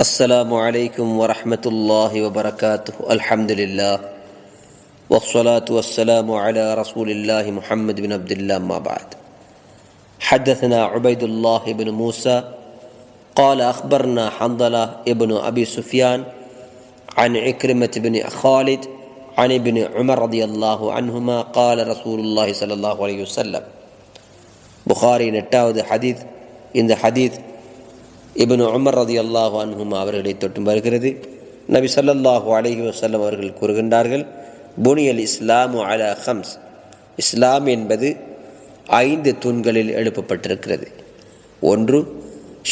السلام عليكم ورحمة الله وبركاته الحمد لله والصلاة والسلام على رسول الله محمد بن عبد الله ما بعد حدثنا عبيد الله بن موسى قال أخبرنا حنظلة ابن أبي سفيان عن عكرمة بن خالد عن ابن عمر رضي الله عنهما قال رسول الله صلى الله عليه وسلم புகாரி எட்டாவது ஹதீத் இந்த ஹதீத் இபனு உமர் ரதி அல்லாஹு அன்ஹும் அவர்களை தொட்டும் வருகிறது நபி ஸல்லல்லாஹு அலஹி வசல்லம் அவர்கள் கூறுகின்றார்கள் புனியல் இஸ்லாமு அல ஹம்ஸ். இஸ்லாம் என்பது ஐந்து தூண்களில் எழுப்பப்பட்டிருக்கிறது. ஒன்று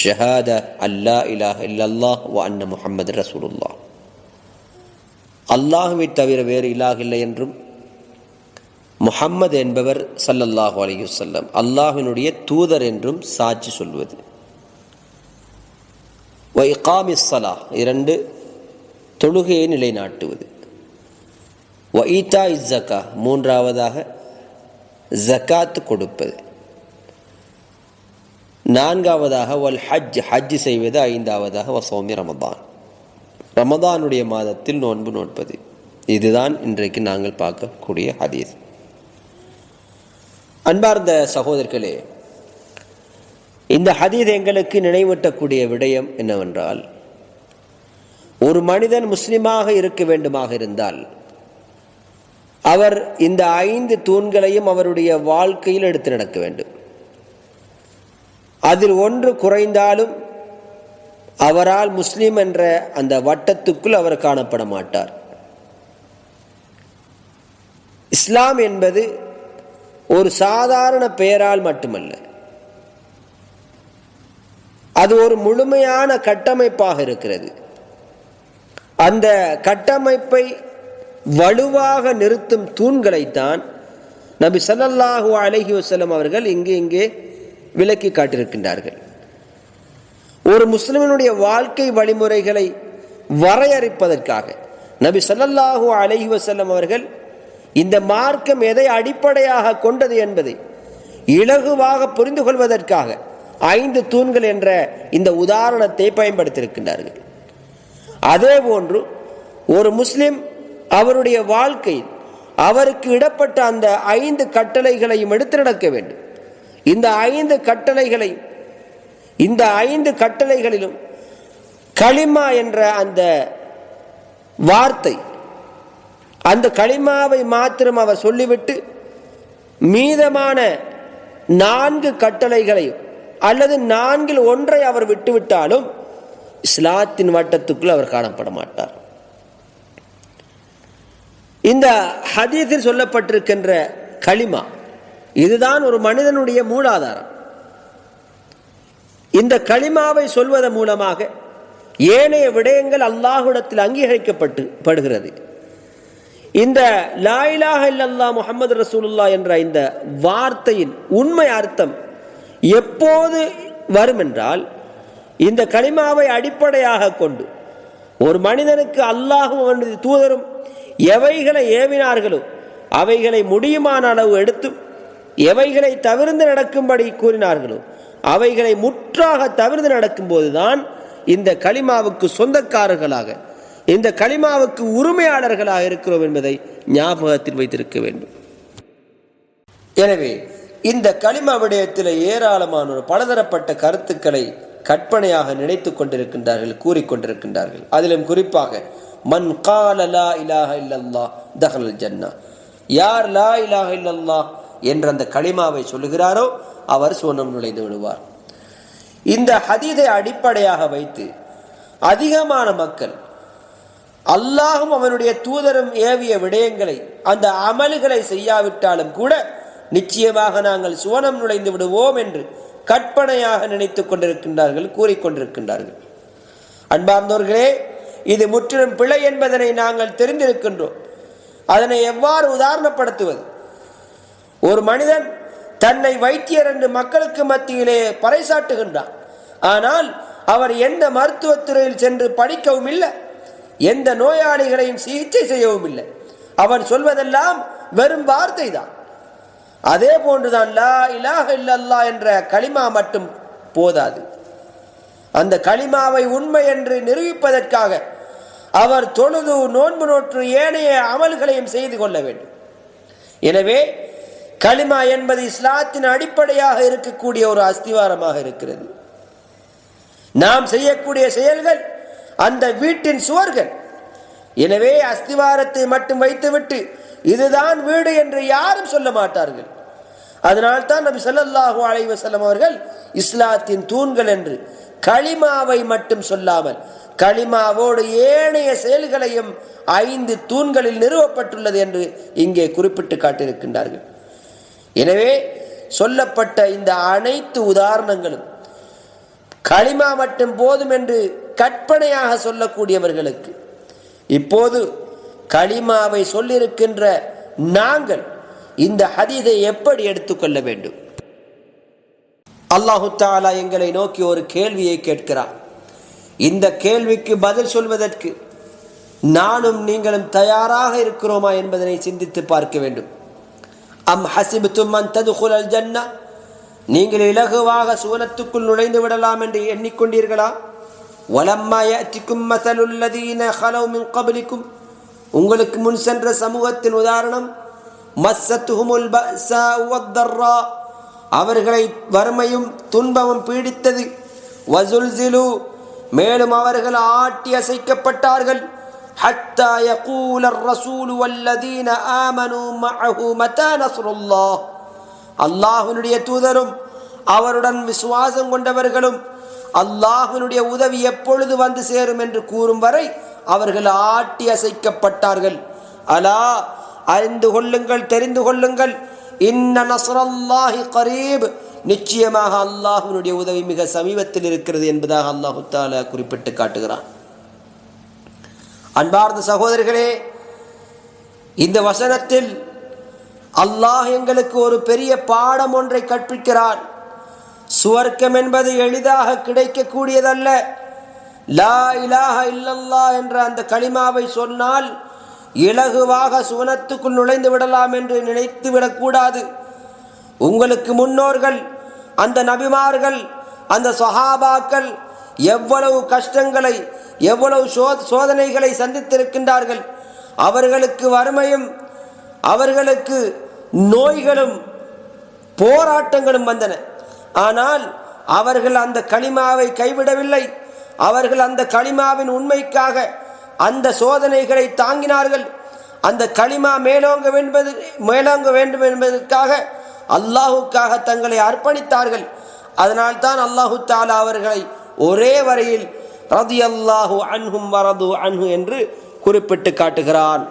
ஷஹாத அல்லா இலாஹ் இல்லல்லாஹ் வ அன்ன முஹம்மது ரசூலுல்லா அல்லாஹுவை தவிர வேறு இலாஹ் இல்லை என்றும்? முஹம்மது என்பவர் சல்லல்லாஹு அலைஹி வஸல்லம் அல்லாஹினுடைய தூதர் என்றும் சாட்சி சொல்வது. வ சலா இரண்டு தொழுகையை நிலைநாட்டுவது வ ஈத்தா இஸ்ஸக்கா மூன்றாவதாக ஜக்காத்து கொடுப்பது நான்காவதாக வல் ஹஜ் ஹஜ் செய்வது ஐந்தாவதாக வசோமி ரமதான் ரமதானுடைய மாதத்தில் நோன்பு நோட்பது இதுதான் இன்றைக்கு நாங்கள் பார்க்கக்கூடிய ஹதீஸ் அன்பார்ந்த சகோதரர்களே இந்த ஹதீத் எங்களுக்கு நினைவூட்டக்கூடிய விடயம் என்னவென்றால் ஒரு மனிதன் முஸ்லிமாக இருக்க வேண்டுமாக இருந்தால் அவர் இந்த ஐந்து தூண்களையும் அவருடைய வாழ்க்கையில் எடுத்து நடக்க வேண்டும். அதில் ஒன்று குறைந்தாலும் அவரால் முஸ்லீம் என்ற அந்த வட்டத்துக்குள் அவர் காணப்பட மாட்டார். இஸ்லாம் என்பது ஒரு சாதாரண பெயரால் மட்டுமல்ல அது ஒரு முழுமையான கட்டமைப்பாக இருக்கிறது. அந்த கட்டமைப்பை வலுவாக நிறுத்தும் தூண்களைத்தான் நபி சல்லல்லாஹு அலஹி வசலம் அவர்கள் இங்கே இங்கே விலக்கி காட்டியிருக்கின்றார்கள். ஒரு முஸ்லிமினுடைய வாழ்க்கை வழிமுறைகளை வரையறுப்பதற்காக நபி சல்லல்லாஹு அலஹி வசல்லம் அவர்கள் இந்த மார்க்கம் எதை அடிப்படையாக கொண்டது என்பதை இலகுவாக புரிந்து கொள்வதற்காக ஐந்து தூண்கள் என்ற இந்த உதாரணத்தை பயன்படுத்தியிருக்கின்றார்கள். அதே போன்று ஒரு முஸ்லிம் அவருடைய வாழ்க்கையில் அவருக்கு இடப்பட்ட அந்த ஐந்து கட்டளைகளையும் எடுத்து நடக்க வேண்டும். இந்த ஐந்து கட்டளைகளை இந்த ஐந்து கட்டளைகளிலும் களிமா என்ற அந்த வார்த்தை அந்த களிமாவை மாத்திரம் அவர் சொல்லிவிட்டு மீதமான நான்கு கட்டளைகளையும் அல்லது நான்கில் ஒன்றை அவர் விட்டுவிட்டாலும் இஸ்லாத்தின் வட்டத்துக்குள் அவர் காணப்பட மாட்டார் இந்த ஹதீஸில் சொல்லப்பட்டிருக்கின்ற களிமா இதுதான் ஒரு மனிதனுடைய மூலாதாரம். இந்த களிமாவை சொல்வதன் மூலமாக ஏனைய விடயங்கள் அல்லாஹுடத்தில் அங்கீகரிக்கப்பட்டு படுகிறது. இந்த லாயிலாக இல்லல்லா முகமது ரசூலுல்லா என்ற இந்த வார்த்தையின் உண்மை அர்த்தம் எப்போது வரும் என்றால் இந்த களிமாவை அடிப்படையாக கொண்டு. ஒரு மனிதனுக்கு அல்லாஹும் அவனது தூதரும் எவைகளை ஏவினார்களோ அவைகளை முடியுமான அளவு எடுத்து எவைகளை தவிர்ந்து நடக்கும்படி கூறினார்களோ அவைகளை முற்றாக தவிர்த்து நடக்கும்போதுதான் இந்த களிமாவுக்கு சொந்தக்காரர்களாக இந்த களிமாவுக்கு உரிமையாளர்களாக இருக்கிறோம் என்பதை ஞாபகத்தில் வைத்திருக்க வேண்டும். எனவே இந்த களிமா விடயத்தில் ஏராளமான ஒரு பலதரப்பட்ட கருத்துக்களை கற்பனையாக நினைத்து கொண்டிருக்கின்றார்கள் கூறிக்கொண்டிருக்கின்றார்கள் அதிலும் குறிப்பாக மன் கால லா இலாஹ இல்லல்லா தஹல் ஜன்னா. யார் லா இலாஹ இல்லல்லா என்ற அந்த களிமாவை சொல்லுகிறாரோ அவர் சோனம் நுழைந்து விடுவார். இந்த ஹதீதை அடிப்படையாக வைத்து அதிகமான மக்கள் அல்லாஹும் அவனுடைய தூதரும் ஏவிய விடயங்களை அந்த அமல்களை செய்யாவிட்டாலும் கூட நிச்சயமாக நாங்கள் சுவனம் நுழைந்து விடுவோம் என்று கற்பனையாக நினைத்து கொண்டிருக்கின்றார்கள் கூறிக்கொண்டிருக்கின்றார்கள் அன்பார்ந்தவர்களே இது முற்றிலும் பிழை என்பதனை நாங்கள் தெரிந்திருக்கின்றோம். அதனை எவ்வாறு உதாரணப்படுத்துவது? ஒரு மனிதன் தன்னை வைத்தியர் என்று மக்களுக்கு மத்தியிலே பறைசாட்டுகின்றான். ஆனால் அவர் எந்த மருத்துவத்துறையில் சென்று படிக்கவும் இல்லை எந்த நோயாளிகளையும் சிகிச்சை செய்யவும் இல்லை. அவன் சொல்வதெல்லாம் வெறும் வார்த்தை தான் அதே போன்றுதான் லா இலாக இல்லல்லா என்ற களிமா மட்டும் போதாது. அந்த களிமாவை உண்மை என்று நிரூபிப்பதற்காக அவர் தொழுது நோன்பு நோற்று ஏனைய அமல்களையும் செய்து கொள்ள வேண்டும். எனவே களிமா என்பது இஸ்லாத்தின் அடிப்படையாக இருக்கக்கூடிய ஒரு அஸ்திவாரமாக இருக்கிறது. நாம் செய்யக்கூடிய செயல்கள் அந்த வீட்டின் சுவர்கள். எனவே அஸ்திவாரத்தை மட்டும் வைத்துவிட்டு இதுதான் வீடு என்று யாரும் சொல்ல மாட்டார்கள். அதனால்தான் நபி சல்லாஹூ அலைஹி வஸல்லம் அவர்கள் இஸ்லாத்தின் தூண்கள் என்று களிமாவை மட்டும் சொல்லாமல் களிமாவோடு ஏனைய செயல்களையும் ஐந்து தூண்களில் நிறுவப்பட்டுள்ளது என்று இங்கே குறிப்பிட்டு காட்டியிருக்கின்றார்கள். எனவே சொல்லப்பட்ட இந்த அனைத்து உதாரணங்களும் களிமா மட்டும் போதும் என்று கற்பனையாக சொல்லக்கூடியவர்களுக்கு இப்போது களிமாவை சொல்லியிருக்கின்ற நாங்கள் இந்த ஹதீதை எப்படி எடுத்துக்கொள்ள வேண்டும்? அல்லாஹு தாலா எங்களை நோக்கி ஒரு கேள்வியை கேட்கிறார். இந்த கேள்விக்கு பதில் சொல்வதற்கு நானும் நீங்களும் தயாராக இருக்கிறோமா என்பதனை சிந்தித்து பார்க்க வேண்டும். அம் ஹசிபுத்தும் ததுகுலல் ஜன்னா நீங்கள் இலகுவாக சுவனத்துக்குள் நுழைந்து விடலாம் என்று எண்ணிக்கொண்டீர்களா? வலம்மா யஅத்திக்கும் மஸலுல்லதீன ஹலோ மின் கபலிக்கும் உங்களுக்கு முன் சென்ற சமூகத்தின் உதாரணம் மஸ்ஸத்துஹுமுல் பஸா வத்தர்ரா அவர்களை வறுமையும் துன்பமும் பீடித்தது வசுல்சிலு மேலும் அவர்கள் ஆட்டி அசைக்கப்பட்டார்கள் حتى يقول الرسول والذين آمنوا معه متى نصر الله அல்லாஹ்வினுடைய தூதரும் அவருடன் விசுவாசம் கொண்டவர்களும் அல்லாஹ்வினுடைய உதவி எப்பொழுது வந்து சேரும் என்று கூறும் வரை அவர்கள் ஆட்டி அசைக்கப்பட்டார்கள் அலா அறிந்து கொள்ளுங்கள் தெரிந்து கொள்ளுங்கள். இன்ன நசுரல்லாஹி கரீப். நிச்சயமாக அல்லாஹுனுடைய உதவி மிக சமீபத்தில் இருக்கிறது என்பதாக அல்லாஹு தாலா குறிப்பிட்டு காட்டுகிறான். அன்பார்ந்த சகோதரர்களே இந்த வசனத்தில் அல்லாஹ் எங்களுக்கு ஒரு பெரிய பாடம் ஒன்றை கற்பிக்கிறான். சுவர்க்கம் என்பது எளிதாக கிடைக்கக்கூடியதல்ல. லா இலாஹ இல்லல்லா என்ற அந்த களிமாவை சொன்னால் இலகுவாக சுவனத்துக்குள் நுழைந்து விடலாம் என்று நினைத்து விடக்கூடாது. உங்களுக்கு முன்னோர்கள் அந்த நபிமார்கள் அந்த சொஹாபாக்கள் எவ்வளவு கஷ்டங்களை எவ்வளவு சோ சோதனைகளை சந்தித்திருக்கின்றார்கள். அவர்களுக்கு வறுமையும் அவர்களுக்கு நோய்களும் போராட்டங்களும் வந்தன. ஆனால் அவர்கள் அந்த களிமாவை கைவிடவில்லை. அவர்கள் அந்த களிமாவின் உண்மைக்காக அந்த சோதனைகளை தாங்கினார்கள். அந்த களிமா மேலோங்க என்பது மேலோங்க வேண்டும் என்பதற்காக அல்லாஹுக்காக தங்களை அர்ப்பணித்தார்கள். அதனால் தான் அல்லாஹு தாலா அவர்களை ஒரே வரையில் ரதி அல்லாஹு அன்ஹும் வரது அன்ஹு என்று குறிப்பிட்டு காட்டுகிறான்.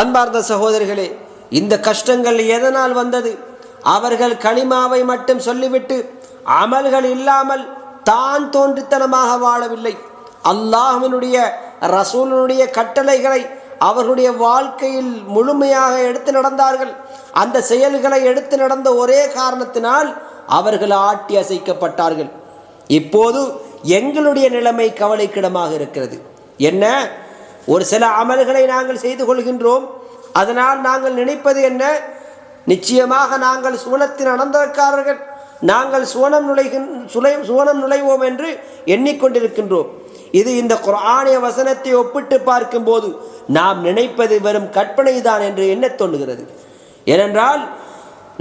அன்பார்ந்த சகோதரிகளே இந்த கஷ்டங்கள் எதனால் வந்தது? அவர்கள் களிமாவை மட்டும் சொல்லிவிட்டு அமல்கள் இல்லாமல் தான் தோன்றித்தனமாக வாழவில்லை. அல்லாஹனுடைய ரசூலினுடைய கட்டளைகளை அவர்களுடைய வாழ்க்கையில் முழுமையாக எடுத்து நடந்தார்கள். அந்த செயல்களை எடுத்து நடந்த ஒரே காரணத்தினால் அவர்கள் ஆட்டி அசைக்கப்பட்டார்கள். இப்போது எங்களுடைய நிலைமை கவலைக்கிடமாக இருக்கிறது. என்ன? ஒரு சில அமல்களை நாங்கள் செய்து கொள்கின்றோம். அதனால் நாங்கள் நினைப்பது என்ன? நிச்சயமாக நாங்கள் சுவனத்தின் அனந்தரக்காரர்கள் நாங்கள் சுவனம் நுழைகின் சுலை சுவனம் நுழைவோம் என்று எண்ணிக்கொண்டிருக்கின்றோம். இது இந்த குரானிய வசனத்தை ஒப்பிட்டு பார்க்கும்போது நாம் நினைப்பது வெறும் கற்பனை தான் என்று என்ன தோன்றுகிறது. ஏனென்றால்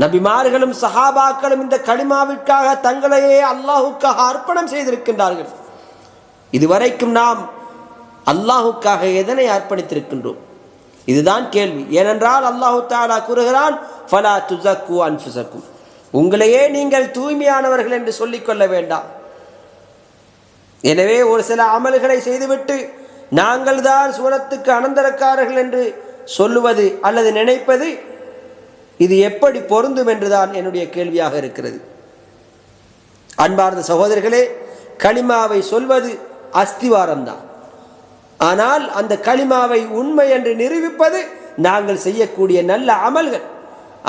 நபிமார்களும் சஹாபாக்களும் இந்த களிமாவிற்காக தங்களையே அல்லாஹுக்காக அர்ப்பணம் செய்திருக்கின்றார்கள். இதுவரைக்கும் நாம் அல்லாஹுக்காக எதனை அர்ப்பணித்திருக்கின்றோம்? இதுதான் கேள்வி. ஏனென்றால் அல்லாஹு தாலா கூறுகிறான் ஃபலா துசக்கு அன்ஃபுசக்கும் உங்களையே நீங்கள் தூய்மையானவர்கள் என்று சொல்லிக்கொள்ள வேண்டாம். எனவே ஒரு சில அமல்களை செய்துவிட்டு நாங்கள் தான் சூரத்துக்கு அனந்தரக்காரர்கள் என்று சொல்லுவது அல்லது நினைப்பது இது எப்படி பொருந்தும் என்றுதான் என்னுடைய கேள்வியாக இருக்கிறது. அன்பார்ந்த சகோதரர்களே களிமாவை சொல்வது அஸ்திவாரம்தான். ஆனால் அந்த களிமாவை உண்மை என்று நிரூபிப்பது நாங்கள் செய்யக்கூடிய நல்ல அமல்கள்.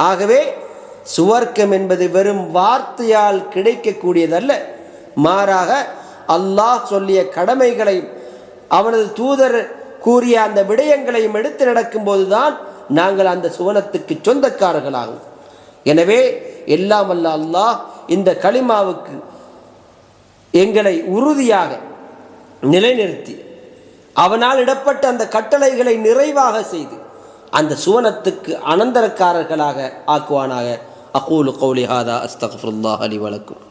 ஆகவே சுவர்க்கம் என்பது வெறும் வார்த்தையால் கிடைக்கக்கூடியதல்ல. மாறாக அல்லாஹ் சொல்லிய கடமைகளையும் அவனது தூதர் கூறிய அந்த விடயங்களையும் எடுத்து நடக்கும்போதுதான் நாங்கள் அந்த சுவனத்துக்கு சொந்தக்காரர்களாகும். எனவே எல்லாம் அல்ல அல்லாஹ் இந்த களிமாவுக்கு எங்களை உறுதியாக நிலைநிறுத்தி அவனால் இடப்பட்ட அந்த கட்டளைகளை நிறைவாக செய்து அந்த சுவனத்துக்கு அனந்தரக்காரர்களாக ஆக்குவானாக. அகூலு கௌலிஹாதா ஹாதா அலி வலக்கும்.